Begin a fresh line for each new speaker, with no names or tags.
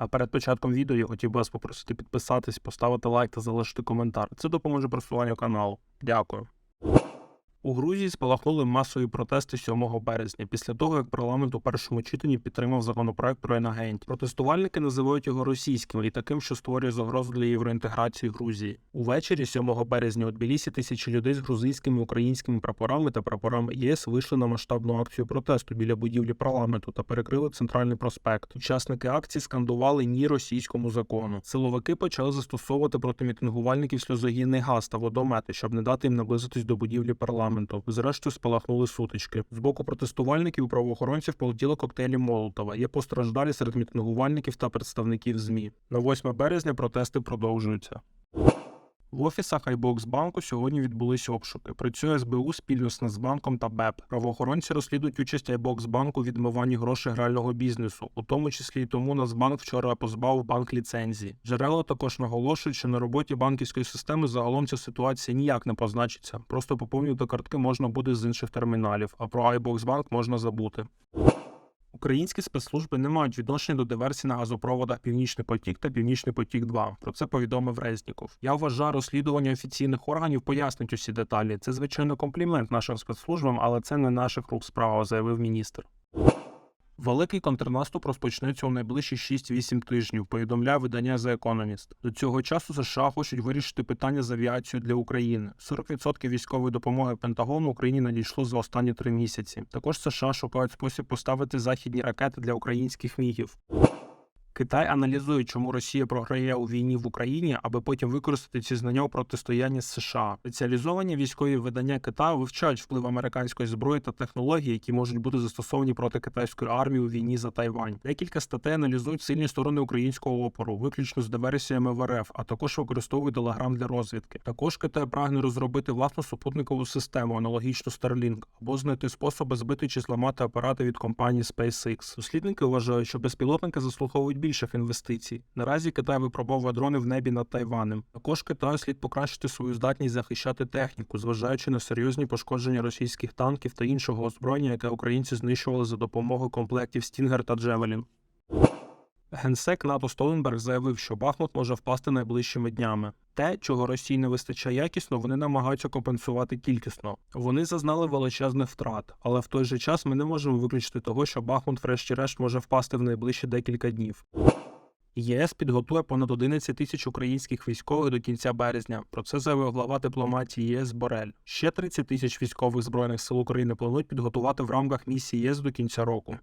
А перед початком відео я хотів би вас попросити підписатись, поставити лайк та залишити коментар. Це допоможе просуванню каналу. Дякую. У Грузії спалахнули масові протести 7 березня після того, як парламент у першому читанні підтримав законопроект про інагентів. Протестувальники називають його російським і таким, що створює загрозу для євроінтеграції Грузії. Увечері 7 березня у Тбілісі тисячі людей з грузинськими українськими прапорами та прапорами ЄС вийшли на масштабну акцію протесту біля будівлі парламенту та перекрили центральний проспект. Учасники акції скандували ні російському закону. Силовики почали застосовувати проти мітингувальників сльозогінний газ та водомети, щоб не дати їм наблизитись до будівлі парламенту. Зрештою спалахнули сутички. З боку протестувальників у правоохоронців полетіли коктейлі Молотова. Є постраждалі серед мітингувальників та представників ЗМІ. На 8 березня протести продовжуються. В офісах Айбоксбанку сьогодні відбулись обшуки. Працює СБУ спільно з Нацбанком та БЕП. Правоохоронці розслідують участь Айбоксбанку у відмиванні грошей грального бізнесу, у тому числі й тому Нацбанк вчора позбавив банк ліцензії. Джерела також наголошують, що на роботі банківської системи загалом ця ситуація ніяк не позначиться. Просто поповнювати картки можна буде з інших терміналів, а про Айбоксбанк можна забути. Українські спецслужби не мають відношення до диверсії на газопроводах Північний потік та Північний потік 2 Про це повідомив Резніков. Я вважаю, розслідування офіційних органів пояснить усі деталі. Це звичайно комплімент нашим спецслужбам, але це не наших рук справа, заявив міністр. Великий контрнаступ розпочнеться у найближчі 6-8 тижнів, повідомляє видання The Economist. До цього часу США хочуть вирішити питання з авіацією для України. 40% військової допомоги Пентагону Україні надійшло за останні три місяці. Також США шукають спосіб поставити західні ракети для українських мігів. Китай аналізує, чому Росія програє у війні в Україні, аби потім використати ці знання у протистоянні США. Спеціалізовані військові видання Китаю вивчають вплив американської зброї та технологій, які можуть бути застосовані проти китайської армії у війні за Тайвань. Декілька статей аналізують сильні сторони українського опору, виключно з диверсіями в РФ, а також використовують телеграм для розвідки. Також Китай прагне розробити власну супутникову систему, аналогічну Starlink, або знайти способи збити чи зламати апарати від компанії SpaceX. Дослідники вважають, що безпілотники заслуговують більших інвестицій. Наразі Китай випробовує дрони в небі над Тайванем. Також Китаю слід покращити свою здатність захищати техніку, зважаючи на серйозні пошкодження російських танків та іншого озброєння, яке українці знищували за допомогою комплектів Стінгер та Джевелін. Генсек НАТО Столенберг заявив, що Бахмут може впасти найближчими днями. Те, чого Росії не вистачає якісно, вони намагаються компенсувати кількісно. Вони зазнали величезних втрат, але в той же час ми не можемо виключити того, що Бахмут, врешті-решт, може впасти в найближчі декілька днів. ЄС підготує понад 11 тисяч українських військових до кінця березня. Про це заявив глава дипломатії ЄС Борель. Ще 30 тисяч військових збройних сил України планують підготувати в рамках місії ЄС до кінця року.